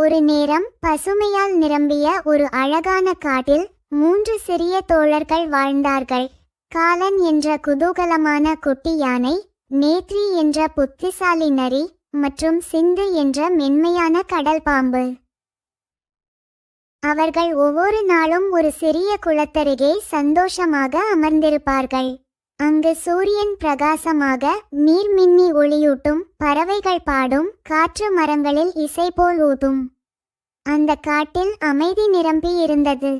ஒரு நேரம் பசுமையால் நிரம்பிய ஒரு அழகான காட்டில் மூன்று சிறிய தோழர்கள் வாழ்ந்தார்கள். காலன் என்ற குதூகலமான குட்டி யானை நேத்ரி என்ற புத்திசாலி நரி மற்றும் சிந்து என்ற மென்மையான கடல் பாம்பு. அவர்கள் ஒவ்வொரு நாளும் ஒரு சிறிய குளத்தருகே சந்தோஷமாக அமர்ந்திருப்பார்கள். அங்கு சூரியன் பிரகாசமாக நீர்மின்னி ஒளியூட்டும் பறவைகள் பாடும் காற்று மரங்களில் இசை போல் ஊதும். அந்த காட்டில் அமைதி நிரம்பி இருந்தது.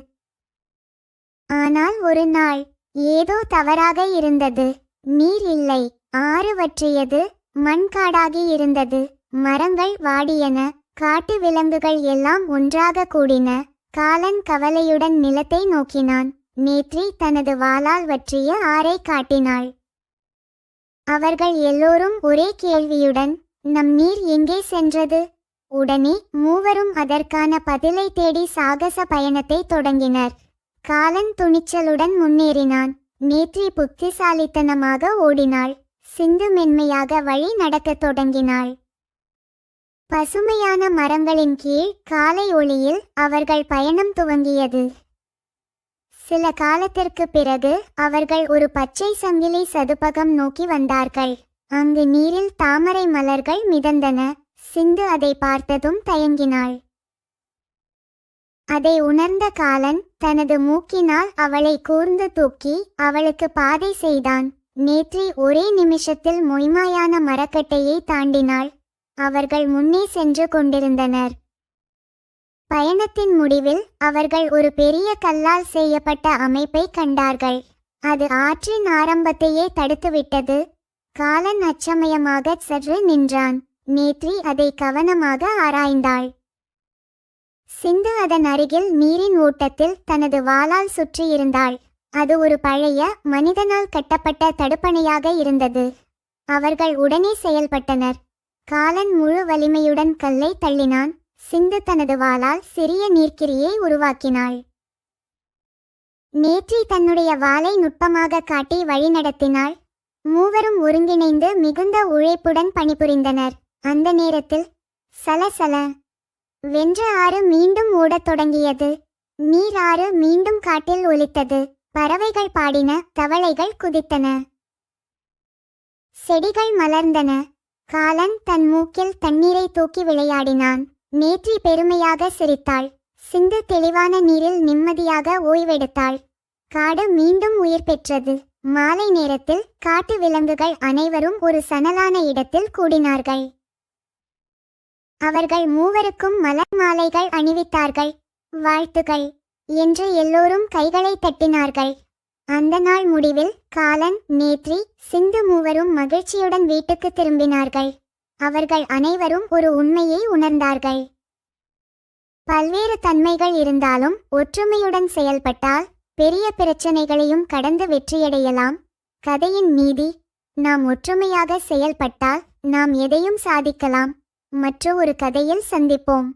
ஆனால் ஒரு நாள் ஏதோ தவறாக இருந்தது. நீர் இல்லை ஆறு வற்றியது மண் காடாகி இருந்தது. மரங்கள் வாடியன காட்டு விலங்குகள் எல்லாம் ஒன்றாக கூடின. காலன் கவலையுடன் நிலத்தை நோக்கினான். நேற்றி தனது வாளால் வற்றிய ஆரை காட்டினாள். அவர்கள் எல்லோரும் ஒரே கேள்வியுடன் நம் நீர் எங்கே சென்றது? உடனே மூவரும் அதற்கான பதிலை தேடி சாகச பயணத்தை தொடங்கினர். காலன் துணிச்சலுடன் முன்னேறினான். நேற்றி புத்திசாலித்தனமாக ஓடினாள். சிந்து மென்மையாக வழி நடக்கத் தொடங்கினாள். பசுமையான மரங்களின் கீழ் காலை ஒளியில் அவர்கள் பயணம் துவங்கியது. சில காலத்திற்கு பிறகு அவர்கள் ஒரு பச்சை சங்கிலி சதுப்பகம் நோக்கி வந்தார்கள். அங்கு நீரில் தாமரை மலர்கள் மிதந்தன. சிந்து அதை பார்த்ததும் தயங்கினாள். அதை உணர்ந்த காலன் தனது மூக்கினால் அவளை கூர்ந்து தூக்கி அவளுக்கு பாதை செய்தான். நேற்றி ஒரே நிமிஷத்தில் மொய்மாயான மரக்கட்டையை தாண்டினாள். அவர்கள் முன்னே சென்று கொண்டிருந்தனர். பயணத்தின் முடிவில் அவர்கள் ஒரு பெரிய கல்லால் செய்யப்பட்ட அமைப்பை கண்டார்கள். அது ஆற்றின் ஆரம்பத்தையே தடுத்துவிட்டது. காலன் அச்சமயமாக சற்று நின்றான். நேத்ரி அதை கவனமாக ஆராய்ந்தாள். சிந்து அதன் அருகில் நீரின் ஓட்டத்தில் தனது வாளால் சுற்றியிருந்தாள் அது ஒரு பழைய மனிதனால் கட்டப்பட்ட தடுப்பணையாக இருந்தது. அவர்கள் உடனே செயல்பட்டனர். காலன் முழு வலிமையுடன் கல்லை தள்ளினான். சிந்து தனது வாளால் சிறிய நீர்க்கிரியை உருவாக்கினாள். நேற்றி தன்னுடைய வாளை நுட்பமாக காட்டி வழிநடத்தினாள். மூவரும் ஒருங்கிணைந்து மிகுந்த உழைப்புடன் பணிபுரிந்தனர். அந்த நேரத்தில் சலசல வென்ற ஆறு மீண்டும் ஓடத் தொடங்கியது. நீர் ஆறு மீண்டும் காட்டில் ஒலித்தது. பறவைகள் பாடின தவளைகள் குதித்தன. செடிகள் மலர்ந்தன. காலன் தன் மூக்கில் தண்ணீரை தூக்கி விளையாடினான். நேற்றி பெருமையாக சிரித்தாள். சிந்து தெளிவான நீரில் நிம்மதியாக ஓய்வெடுத்தாள். காடு மீண்டும் உயிர் பெற்றது. மாலை நேரத்தில் காட்டு விலங்குகள் அனைவரும் ஒரு சணலான இடத்தில் கூடினார்கள். அவர்கள் மூவருக்கும் மலர் மாலைகள் அணிவித்தார்கள். வாழ்த்துகள் என்று எல்லோரும் கைகளை தட்டினார்கள். அந்த நாள் முடிவில் காலன் நேத்ரி சிந்து மூவரும் மகிழ்ச்சியுடன் வீட்டுக்கு திரும்பினார்கள். அவர்கள் அனைவரும் ஒரு உண்மையை உணர்ந்தார்கள். பல்வேறு தன்மைகள் இருந்தாலும் ஒற்றுமையுடன் செயல்பட்டால் பெரிய பிரச்சனைகளையும் கடந்து வெற்றியடையலாம். கதையின் நீதி நாம் ஒற்றுமையாக செயல்பட்டால் நாம் எதையும் சாதிக்கலாம். மற்ற ஒரு கதையில் சந்திப்போம்.